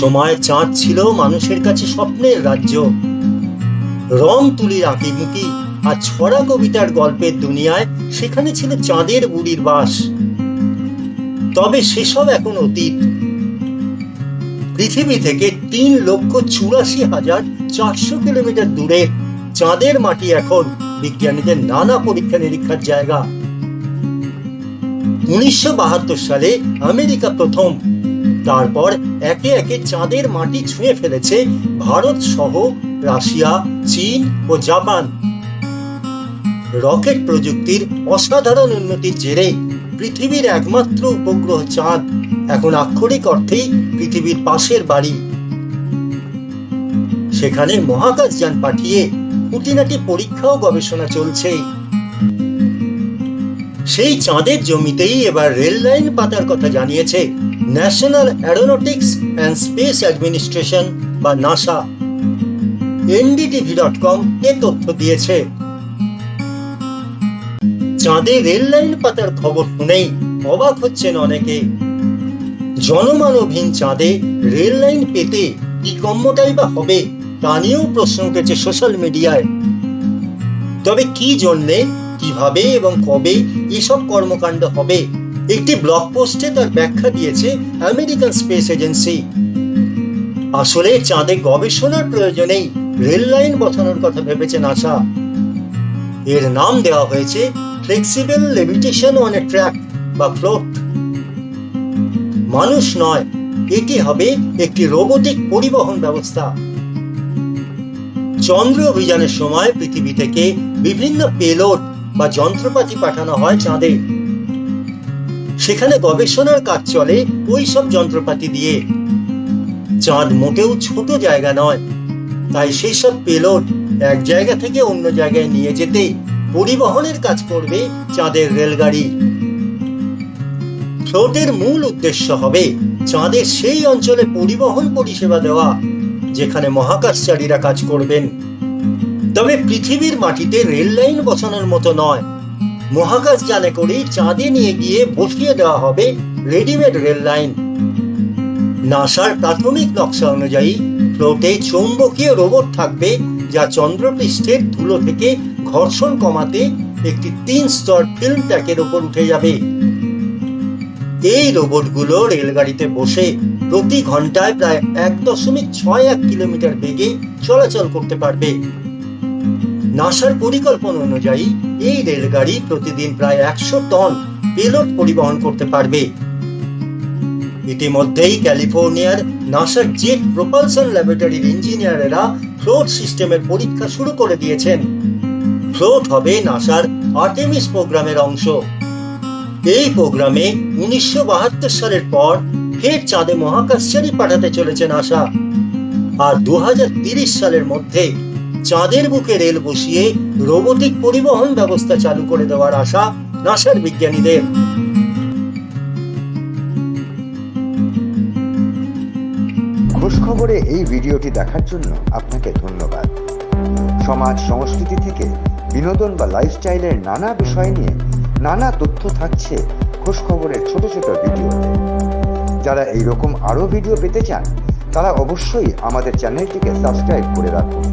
সময় চাঁদ ছিল মানুষের কাছে স্বপ্নের রাজ্য। রং তুলির আঁকিমুখি আর ছড়া কবিতার গল্পের দুনিয়ায় সেখানে ছিল চাঁদের বুড়ির বাস। তবে সেসব এখন অতীত। পৃথিবী থেকে তিন লক্ষ চুরাশি হাজার চারশো কিলোমিটার দূরে চাঁদের মাটি এখন বিজ্ঞানীদের নানা পরীক্ষা নিরীক্ষার জায়গা। উনিশশো বাহাত্তর সালে আমেরিকা প্রথম তারপর একে একে চাঁদের মাটি ছুঁয়ে ফেলেছে ভারত সহ রাশিয়া, চীন ও জাপান। রকেট প্রযুক্তির অসাধারণ উন্নতির জেরে পৃথিবীর একমাত্র উপগ্রহ চাঁদ, এখন আক্ষরিক অর্থেই পৃথিবীর পাশের বাড়ি। সেখানে মহাকাশযান পাঠিয়ে খুঁটিনাটি পরীক্ষা ও গবেষণা চলছে। সেই চাঁদের জমিতেই এবার রেল লাইন পাতার কথা জানিয়েছে national aeronautics and space administration বা নাসা এনডিটিভি ডট কম এ তথ্য দিয়েছে। চাঁদে রেল লাইন পাতার খবর শুনেই অবাক হচ্ছেন অনেকে। জনমানবহীন চাঁদে রেল লাইন পেতে কি কম্যটাই বা হবে তা নিয়েও প্রশ্ন উঠেছে সোশ্যাল মিডিয়ায়। তবে কি জন্যে, কীভাবে এবং কবে এসব কর্মকাণ্ড হবে একটি ব্লগ পোস্টে তার ব্যাখ্যা দিয়েছে আমেরিকান স্পেস এজেন্সি আসলে চাঁদে গবেষণার প্রয়োজনেই রেল লাইন বসানোর কথা ভেবেছে নাসা এর নাম দেওয়া হয়েছে flexible levitation on a track বা ফ্লোট মানুষ নয়, এটি হবে একটি রোবোটিক পরিবহন ব্যবস্থা। চন্দ্র অভিযানের সময় পৃথিবী থেকে বিভিন্ন পেলোড বা যন্ত্রপাতি পাঠানো হয় চাঁদে। সেখানে গবেষণার কাজ চলে ওই সব যন্ত্রপাতি দিয়ে। চাঁদ মোটেও ছোট জায়গা নয়। তাই সেই সব পেলোড এক জায়গা থেকে অন্য জায়গায় নিয়ে যেতে পরিবহনের কাজ করবে চাঁদের রেলগাড়ি। ফ্লোটের মূল উদ্দেশ্য হবে চাঁদের সেই অঞ্চলে পরিবহন পরিষেবা দেওয়া, যেখানে মহাকাশচারীরা কাজ করবেন। তবে পৃথিবীর মাটিতে রেল লাইন বসানোর মতো নয়। মহাকাশ যানে করেই চাঁদে নিয়ে গিয়ে বসিয়ে দেওয়া হবে রেডিমেড রেল লাইন। নাসার প্রাথমিক নকশা অনুযায়ী ফ্লোটে চৌম্বকীয় রোবট থাকবে যা চন্দ্রপৃষ্ঠের ধুলো থেকে ঘর্ষণ কমাতে একটি তিন স্তর ফিল্ম ট্যাকের উপর উঠে যাবে। এই রোবটগুলো রেলগাড়িতে বসে প্রতি ঘন্টায় প্রায় এক দশমিক ছয় এক কিলোমিটার বেগে চলাচল করতে পারবে। নাসার পরিকল্পনা অনুযায়ী এই রেলগাড়ি প্রতিদিন প্রায় একশো টন পেলোড পরিবহন করতে পারবে। ইতিমধ্যেই ক্যালিফোর্নিয়ার নাসার জেট প্রপালশন ল্যাবরেটরির ইঞ্জিনিয়ারেরা ফ্লোট সিস্টেমের পরীক্ষা শুরু করে দিয়েছেন। ফ্লোট হবে নাসার আর্টেমিস প্রোগ্রামের অংশ। এই প্রোগ্রামে উনিশশো বাহাত্তর সালের পর ফের চাঁদে মহাকাশচারী পাঠাতে চলেছে নাসা। আর দু সালের মধ্যে চাঁদের বুকে রেল বসিয়ে রোবোটিক পরিবহন ব্যবস্থা চালু করে দেওয়ার আশা নাসার বিজ্ঞানীদের। খোঁজ খবরে এই ভিডিওটি দেখার জন্য আপনাকে ধন্যবাদ। সমাজ সংস্কৃতি থেকে বিনোদন বা লাইফস্টাইলের নানা বিষয় নিয়ে নানা তথ্য থাকছে খোঁজ খবরের ছোট ছোট ভিডিওতে। যারা এই রকম আরও ভিডিও পেতে চান, তারা অবশ্যই আমাদের চ্যানেলটিকে সাবস্ক্রাইব করে রাখুন।